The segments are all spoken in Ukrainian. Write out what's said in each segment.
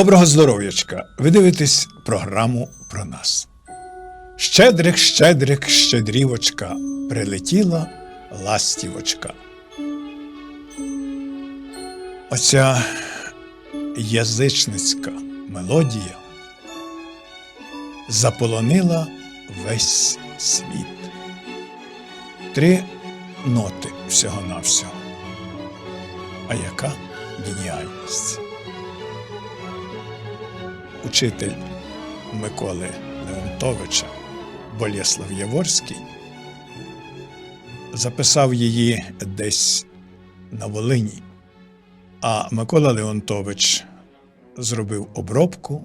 Доброго здоров'ячка! Ви дивитесь програму про нас. Щедрик, щедрик, щедрівочка, прилетіла ластівочка. Оця язичницька мелодія заполонила весь світ. Три ноти всього-навсього. А яка геніальність! Учитель Миколи Леонтовича Болєслав Яворський записав її десь на Волині, а Микола Леонтович зробив обробку,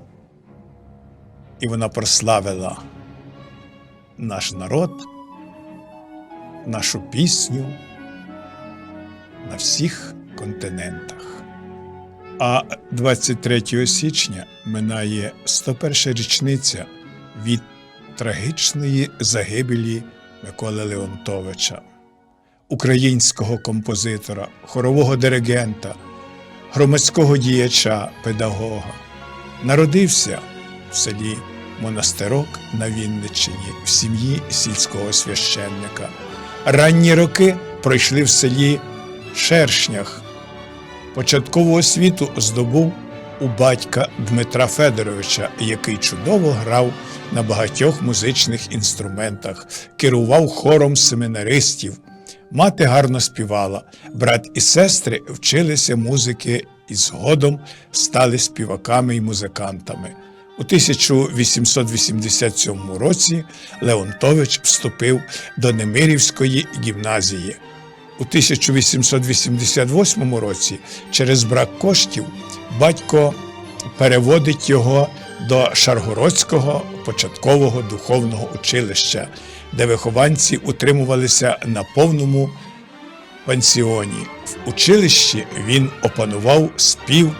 і вона прославила наш народ, нашу пісню на всіх континентах. А 23 січня минає 101 річниця від трагічної загибелі Миколи Леонтовича, українського композитора, хорового диригента, громадського діяча, педагога. Народився в селі Монастирок на Вінниччині в сім'ї сільського священника. Ранні роки пройшли в селі Шершнях. Початкову освіту здобув у батька Дмитра Федоровича, який чудово грав на багатьох музичних інструментах, керував хором семінаристів. Мати гарно співала, брат і сестри вчилися музики і згодом стали співаками і музикантами. У 1887 році Леонтович вступив до Немирівської гімназії. У 1888 році через брак коштів батько переводить його до Шаргородського початкового духовного училища, де вихованці утримувалися на повному пансіоні. В училищі він опанував спів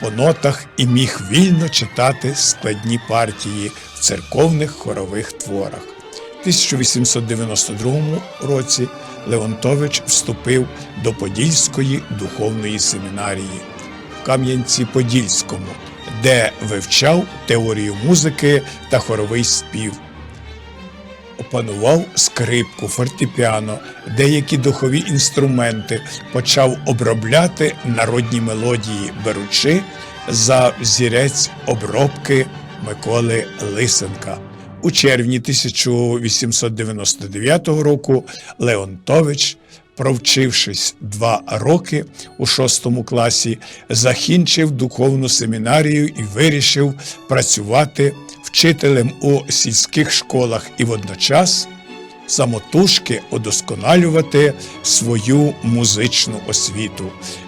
по нотах і міг вільно читати складні партії в церковних хорових творах. У 1892 році Леонтович вступив до Подільської духовної семінарії в Кам'янці-Подільському, де вивчав теорію музики та хоровий спів. Опанував скрипку, фортепіано, деякі духові інструменти, почав обробляти народні мелодії, беручи за взірець обробки Миколи Лисенка. У червні 1899 року Леонтович, провчившись два роки у шостому класі, закінчив духовну семінарію і вирішив працювати вчителем у сільських школах. І водночас самотужки удосконалювати свою музичну освіту.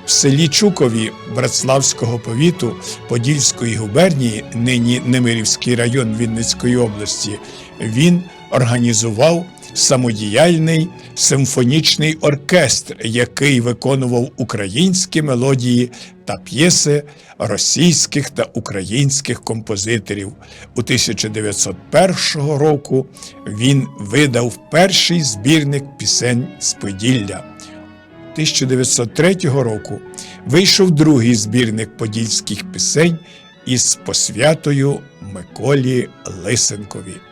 В селі Чукові Братславського повіту Подільської губернії, нині Немирівський район Вінницької області, він організував самодіяльний симфонічний оркестр, який виконував українські мелодії та п'єси російських та українських композиторів. У 1901 року він видав перший збірник пісень з Поділля. 1903 року вийшов другий збірник подільських пісень із посвятою Миколі Лисенкові.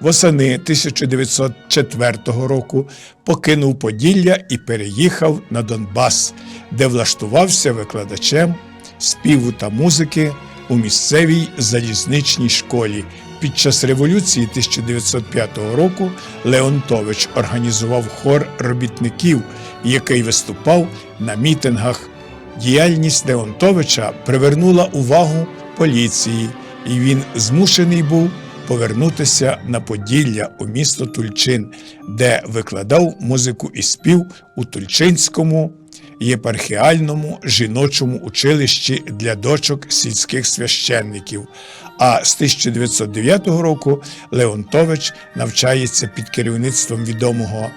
Восени 1904 року покинув Поділля і переїхав на Донбас, де влаштувався викладачем співу та музики у місцевій залізничній школі. Під час революції 1905 року Леонтович організував хор робітників, який виступав на мітингах. Діяльність Леонтовича привернула увагу поліції, і він змушений був повернутися на Поділля у місто Тульчин, де викладав музику і спів у Тульчинському єпархіальному жіночому училищі для дочок сільських священників. А з 1909 року Леонтович навчається під керівництвом відомого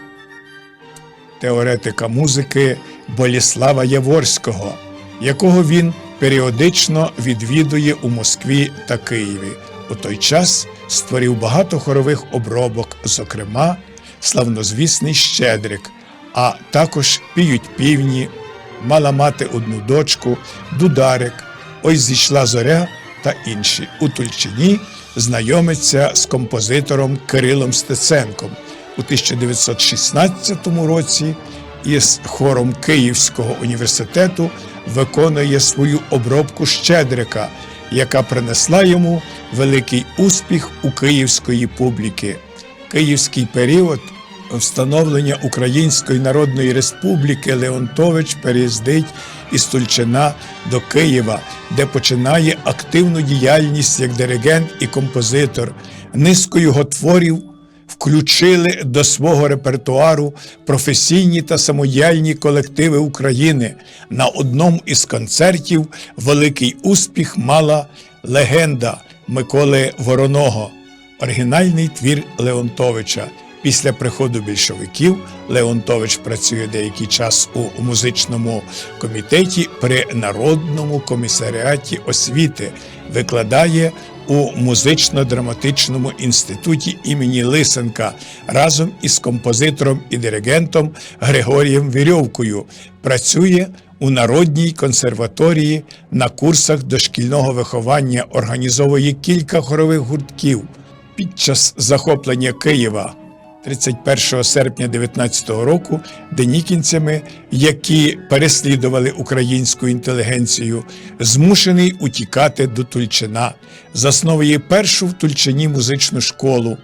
теоретика музики Боліслава Яворського, якого він періодично відвідує у Москві та Києві. У той час створив багато хорових обробок, зокрема славнозвісний Щедрик, а також піють півні, мала мати одну дочку, дударик, Ось зійшла зоря та інші. У Тульчині знайомиться з композитором Кирилом Стеценком. У 1916 році із хором Київського університету виконує свою обробку Щедрика, яка принесла йому великий успіх у київської публіки. Київський період встановлення Української Народної Республіки Леонтович переїздить із Тульчина до Києва, де починає активну діяльність як диригент і композитор. Низку його творів включили до свого репертуару професійні та самодіяльні колективи України. На одному із концертів великий успіх мала легенда Миколи Вороного, оригінальний твір Леонтовича. Після приходу більшовиків Леонтович працює деякий час у музичному комітеті при Народному комісаріаті освіти, викладає у музично-драматичному інституті імені Лисенка разом із композитором і диригентом Григорієм Вірьовкою. Працює у Народній консерваторії на курсах дошкільного виховання, організовує кілька хорових гуртків. Під час захоплення Києва 31 серпня 19 року денікінцями, які переслідували українську інтелігенцію, змушений утікати до Тульчина, засновує першу в Тульчині музичну школу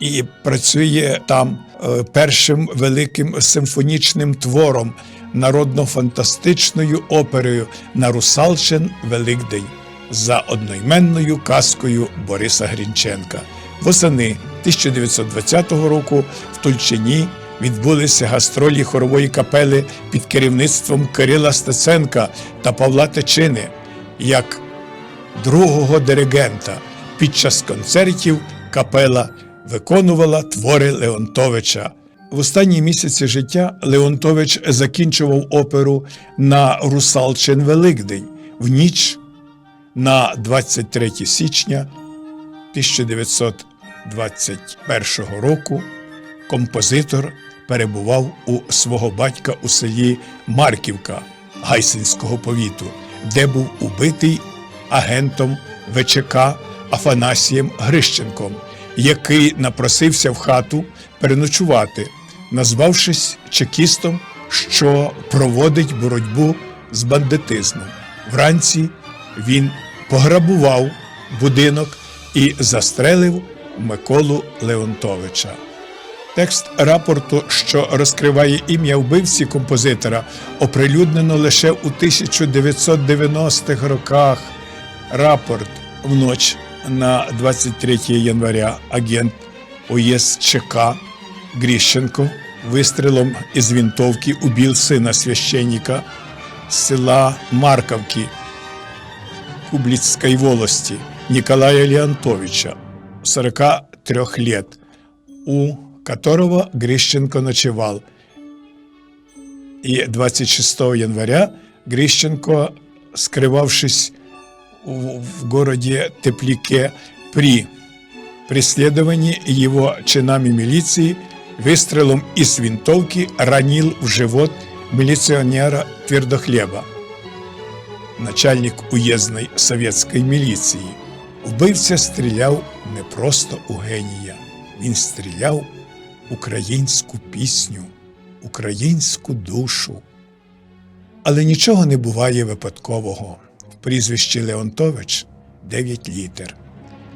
і працює там е, першим великим симфонічним твором, народно-фантастичною оперою на Русалчин Великдень за одноіменною казкою Бориса Грінченка. Восени 1920 року в Тульчині відбулися гастролі хорової капели під керівництвом Кирила Стеценка та Павла Течини як другого диригента. Під час концертів капела виконувала твори Леонтовича. В останні місяці життя Леонтович закінчував оперу на Русалчин Великдень в ніч на 23 січня 1921 року композитор перебував у свого батька у селі Марківка Гайсинського повіту, де був убитий агентом ВЧК Афанасієм Грищенком, який напросився в хату переночувати, назвавшись чекістом, що проводить боротьбу з бандитизмом. Вранці він пограбував будинок і застрелив Миколу Леонтовича. Текст рапорту, що розкриває ім'я вбивці композитора, оприлюднено лише у 1990-х роках. Рапорт вноч на 23 января агент ОЄСЧК Гріщенко вистрілом із вінтовки убив сина священника села Марковки Кублицкой волости Николая Леонтовича, 43 лет, у которого Грищенко ночевал. И 26 января Грищенко, скрывавшись в, в городе Теплике при преследовании его чинами милиции, выстрелом из винтовки ранил в живот милиционера Твердохлеба, начальник уездной советской міліції. Вбивця стріляв не просто у генія, він стріляв українську пісню, українську душу. Але нічого не буває випадкового. В прізвищі Леонтович 9 літер.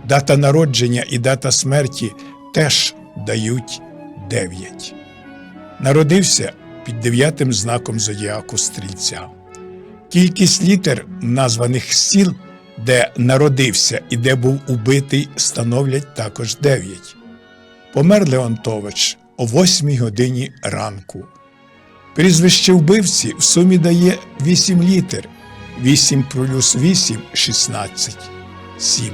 Дата народження і дата смерті теж дають 9. Народився під дев'ятим знаком зодіаку стрільця. Кількість літер названих сіл, де народився і де був убитий, становлять також 9. Помер Леонтович о 8 годині ранку. Прізвище вбивці в сумі дає 8 літер. 8 плюс 8 – 16. 7.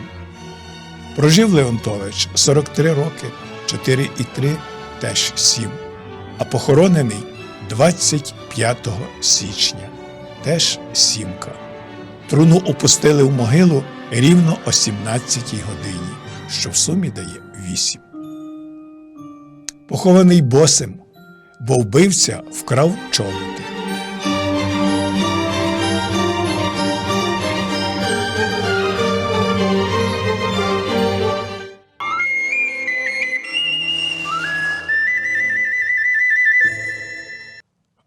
Прожив Леонтович 43 роки, 4 і 3 – теж 7. А похоронений 25 січня, теж сімка. Труну опустили в могилу рівно о 17 годині, що в сумі дає 8. Похований босим, бо вбивця вкрав чолити.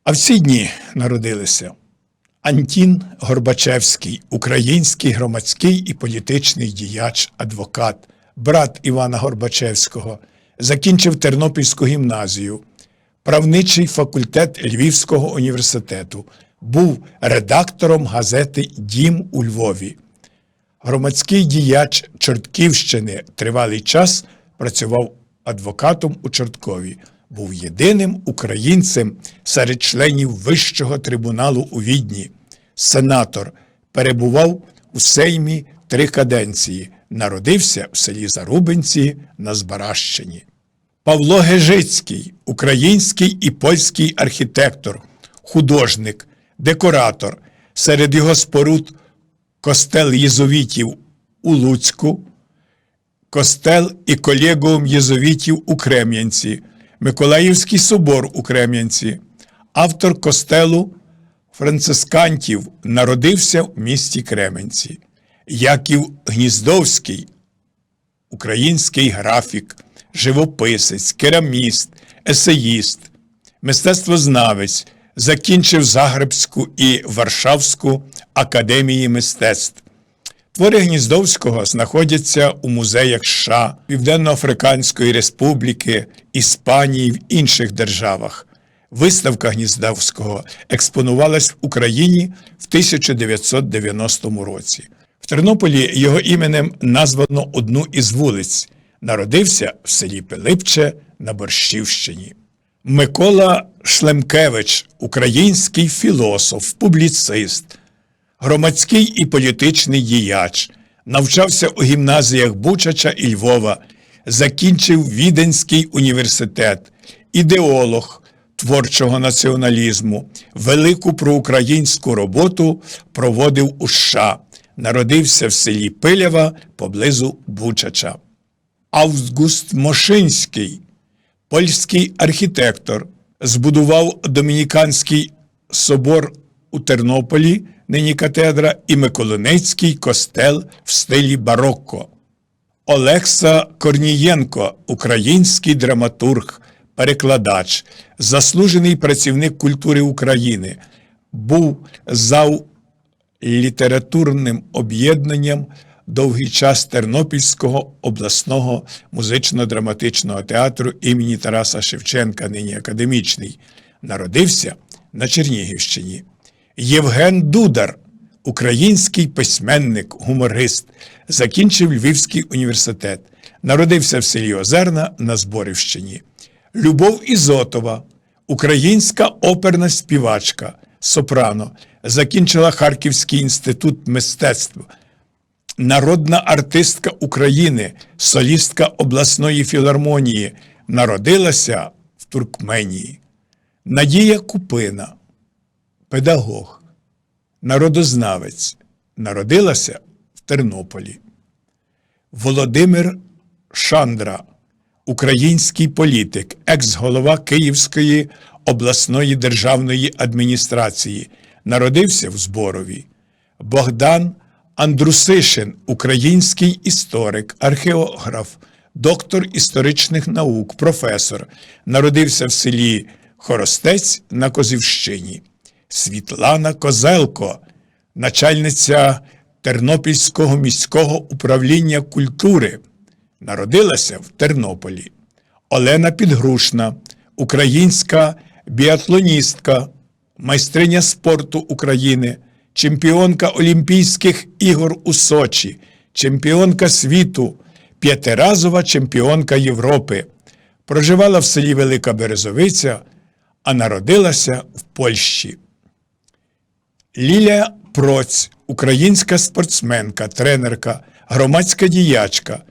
А в ці дні народилися. Антін Горбачевський, український громадський і політичний діяч, адвокат, брат Івана Горбачевського, закінчив Тернопільську гімназію, правничий факультет Львівського університету, був редактором газети Дім у Львові. Громадський діяч Чортківщини. Тривалий час працював адвокатом у Чорткові, був єдиним українцем серед членів Вищого трибуналу у Відні. Сенатор перебував у Сеймі три каденції, народився в селі Зарубинці на Збаращині. Павло Гежицький, український і польський архітектор, художник, декоратор. Серед його споруд костел єзовітів у Луцьку, костел і колегіум єзовітів у Крем'янці, Миколаївський собор у Крем'янці. Автор костелу францискантів народився в місті Кременці. Яків Гніздовський, український графік, живописець, кераміст, есеїст, мистецтвознавець, закінчив Загребську і Варшавську академії мистецтв. Твори Гніздовського знаходяться у музеях США, Південно-Африканської Республіки, Іспанії в інших державах. Виставка Гніздовського експонувалась в Україні в 1990 році. В Тернополі його іменем названо одну із вулиць. Народився в селі Пилипче на Борщівщині. Микола Шлемкевич, український філософ, публіцист, громадський і політичний діяч, навчався у гімназіях Бучача і Львова, закінчив Віденський університет, ідеолог творчого націоналізму, велику проукраїнську роботу проводив у США, народився в селі Пилява поблизу Бучача. Август Мошинський, польський архітектор, збудував Домініканський собор у Тернополі, нині катедра, і Миколинецький костел в стилі барокко. Олекса Корнієнко, український драматург, перекладач, заслужений працівник культури України, був зав літературним об'єднанням довгий час Тернопільського обласного музично-драматичного театру імені Тараса Шевченка, нині академічний, народився на Чернігівщині. Євген Дудар, український письменник, гуморист, закінчив Львівський університет, народився в селі Озерна на Зборівщині. Любов Ізотова, українська оперна співачка, сопрано, закінчила Харківський інститут мистецтв, народна артистка України, солістка обласної філармонії, народилася в Туркменії. Надія Купина, педагог, народознавець, народилася в Тернополі. Володимир Шандра, український політик, екс-голова Київської обласної державної адміністрації, народився в Зборові. Богдан Андрусишин, український історик, археограф, доктор історичних наук, професор, народився в селі Хоростець на Козівщині. Світлана Козелко, начальниця Тернопільського міського управління культури, народилася в Тернополі. Олена Підгрушна, українська біатлоністка, майстриня спорту України, чемпіонка Олімпійських ігор у Сочі, чемпіонка світу, п'ятиразова чемпіонка Європи. Проживала в селі Велика Березовиця, а народилася в Польщі. Лілія Проць, українська спортсменка, тренерка, громадська діячка,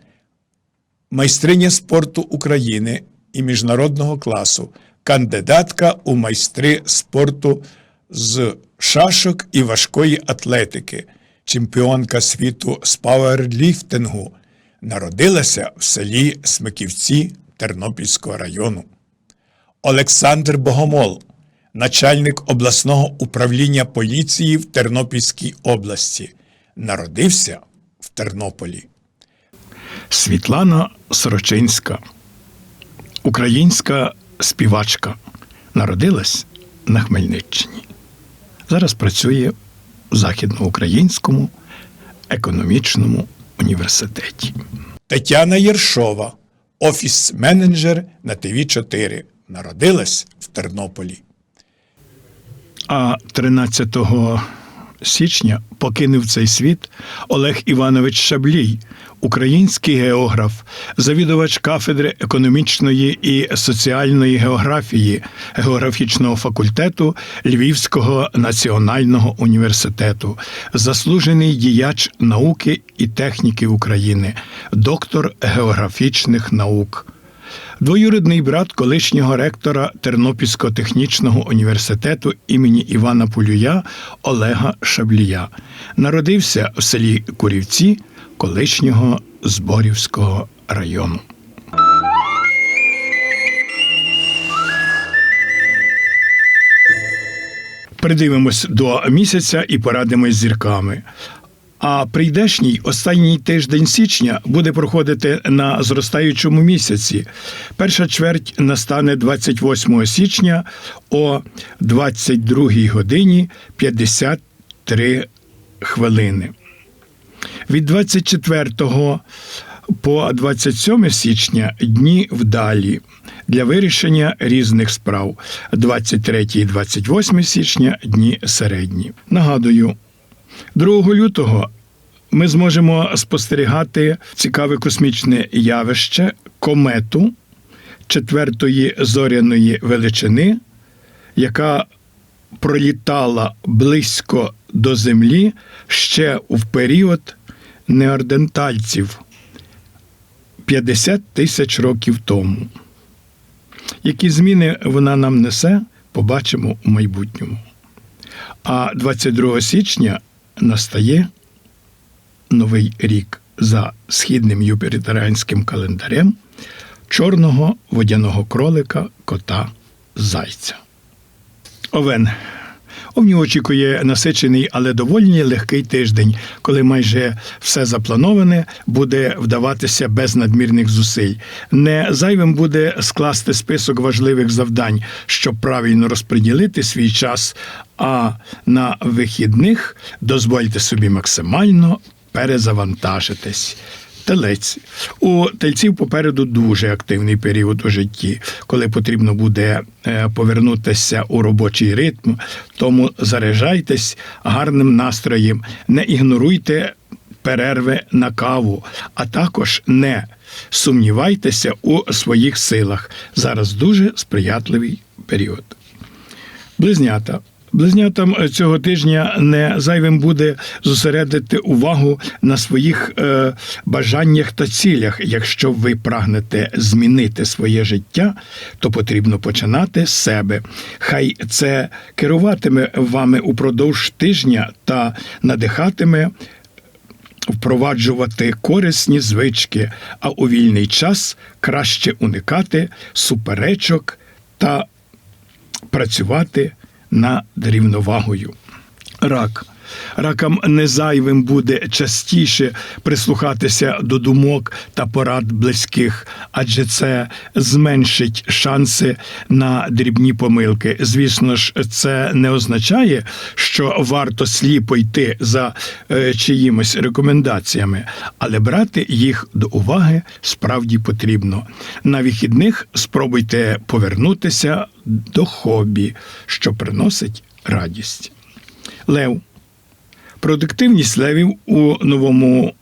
майстриня спорту України і міжнародного класу, кандидатка у майстри спорту з шашок і важкої атлетики, чемпіонка світу з пауерліфтингу, народилася в селі Смиківці Тернопільського району. Олександр Богомол, начальник обласного управління поліції в Тернопільській області, народився в Тернополі. Світлана Сорочинська, українська співачка, народилась на Хмельниччині. Зараз працює у Західноукраїнському економічному університеті. Тетяна Єршова, офіс-менеджер на ТВ 4 народилась в Тернополі. А 13 січня покинув цей світ Олег Іванович Шаблій, український географ, завідувач кафедри економічної і соціальної географії географічного факультету Львівського національного університету, заслужений діяч науки і техніки України, доктор географічних наук. Двоюрідний брат колишнього ректора Тернопільського технічного університету імені Івана Полюя Олега Шаблія. Народився в селі Курівці колишнього Зборівського району. Придивимось до місяця і порадимось з зірками. А прийдешній останній тиждень січня буде проходити на зростаючому місяці. Перша чверть настане 28 січня о 22 годині 53 хвилини. Від 24 по 27 січня дні вдалі для вирішення різних справ. 23 і 28 січня дні середні. Нагадую, 2 лютого ми зможемо спостерігати цікаве космічне явище комету четвертої зоряної величини, яка пролітала близько до Землі ще в період неордентальців 50 тисяч років тому. Які зміни вона нам несе, побачимо у майбутньому. А 22 січня настає новий рік за східним юпітеріанським календарем чорного водяного кролика кота зайця. Овен. Овні очікує насичений, але доволі легкий тиждень, коли майже все заплановане буде вдаватися без надмірних зусиль. Не зайвим буде скласти список важливих завдань, щоб правильно розподілити свій час. А на вихідних дозвольте собі максимально перезавантажитись. Телець у тельців попереду дуже активний період у житті, коли потрібно буде е, повернутися у робочий ритм. Тому заряджайтесь гарним настроєм, не ігноруйте перерви на каву, а також не сумнівайтеся у своїх силах. Зараз дуже сприятливий період. Близнята. Близнятам цього тижня не зайвим буде зосередити увагу на своїх е, бажаннях та цілях. Якщо ви прагнете змінити своє життя, то потрібно починати з себе. Хай це керуватиме вами упродовж тижня та надихатиме. Впроваджувати корисні звички, а у вільний час краще уникати суперечок та працювати над рівновагою. Рак. Ракам не зайвим буде частіше прислухатися до думок та порад близьких, адже це зменшить шанси на дрібні помилки. Звісно ж, це не означає, що варто сліпо йти за е, чиїмось рекомендаціями, але брати їх до уваги справді потрібно. На вихідних спробуйте повернутися до хобі, що приносить радість. Лев. Продуктивність левів у новому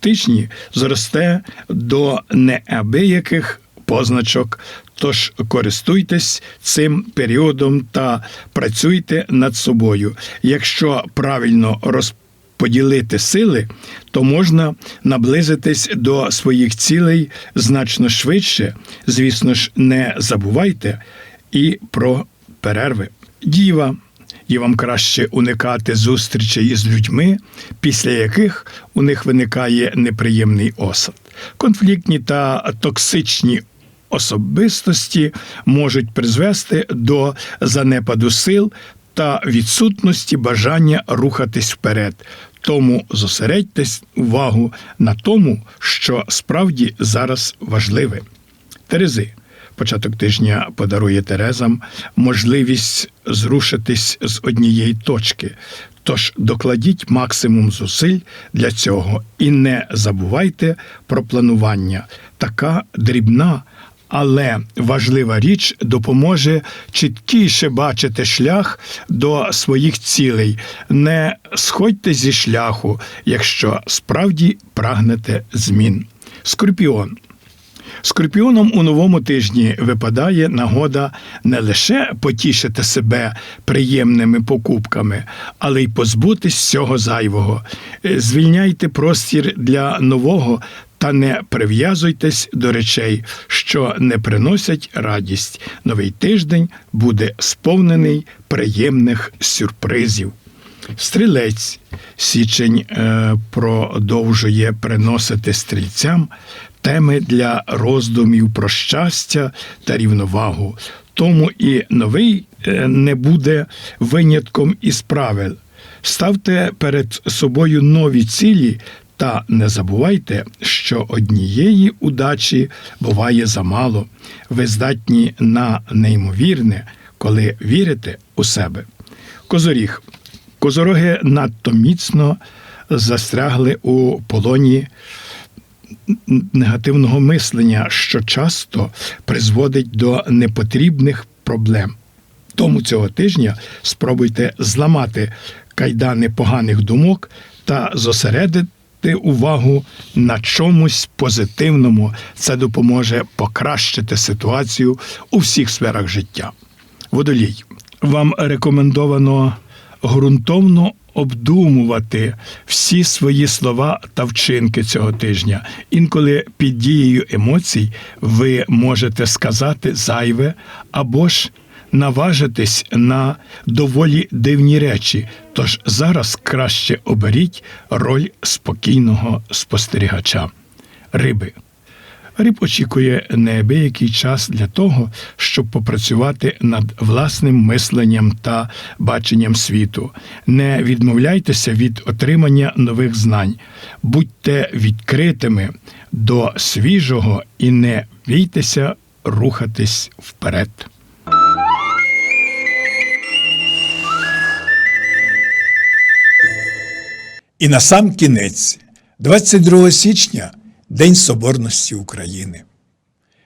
тижні зросте до неабияких позначок. Тож користуйтесь цим періодом та працюйте над собою. Якщо правильно розподілити сили, то можна наблизитись до своїх цілей значно швидше. Звісно ж, не забувайте і про перерви. Діва. І вам краще уникати зустрічей із людьми, після яких у них виникає неприємний осад. Конфліктні та токсичні особистості можуть призвести до занепаду сил та відсутності бажання рухатись вперед. Тому зосередьтесь увагу на тому, що справді зараз важливе. Терези. Початок тижня подарує Терезам можливість зрушитись з однієї точки. Тож докладіть максимум зусиль для цього і не забувайте про планування. Така дрібна, але важлива річ допоможе чіткіше бачити шлях до своїх цілей. Не сходьте зі шляху, якщо справді прагнете змін. Скорпіон. Скорпіоном у новому тижні випадає нагода не лише потішити себе приємними покупками, але й позбутись всього зайвого. Е, Звільняйте простір для нового та не прив'язуйтесь до речей, що не приносять радість. Новий тиждень буде сповнений приємних сюрпризів. Стрілець січень е, продовжує приносити стрільцям теми для роздумів про щастя та рівновагу. Тому і новий е, не буде винятком із правил. Ставте перед собою нові цілі та не забувайте, що однієї удачі буває замало. Ви здатні на неймовірне, коли вірите у себе. Козоріг. Козороги надто міцно застрягли у полоні негативного мислення, що часто призводить до непотрібних проблем. Тому цього тижня спробуйте зламати кайдани поганих думок та зосередити увагу на чомусь позитивному. Це допоможе покращити ситуацію у всіх сферах життя. Водолій. Вам рекомендовано ґрунтовно обдумувати всі свої слова та вчинки цього тижня. Інколи під дією емоцій ви можете сказати зайве або ж наважитись на доволі дивні речі. Тож зараз краще оберіть роль спокійного спостерігача. Риби. Риб очікує неабиякий час для того, щоб попрацювати над власним мисленням та баченням світу. Не відмовляйтеся від отримання нових знань, будьте відкритими до свіжого і не бійтеся рухатись вперед. І на сам кінець, 22 січня День Соборності України.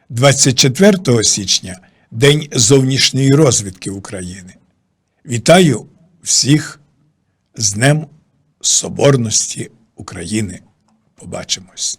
24 січня День зовнішньої розвідки України. Вітаю всіх з Днем Соборності України. Побачимось.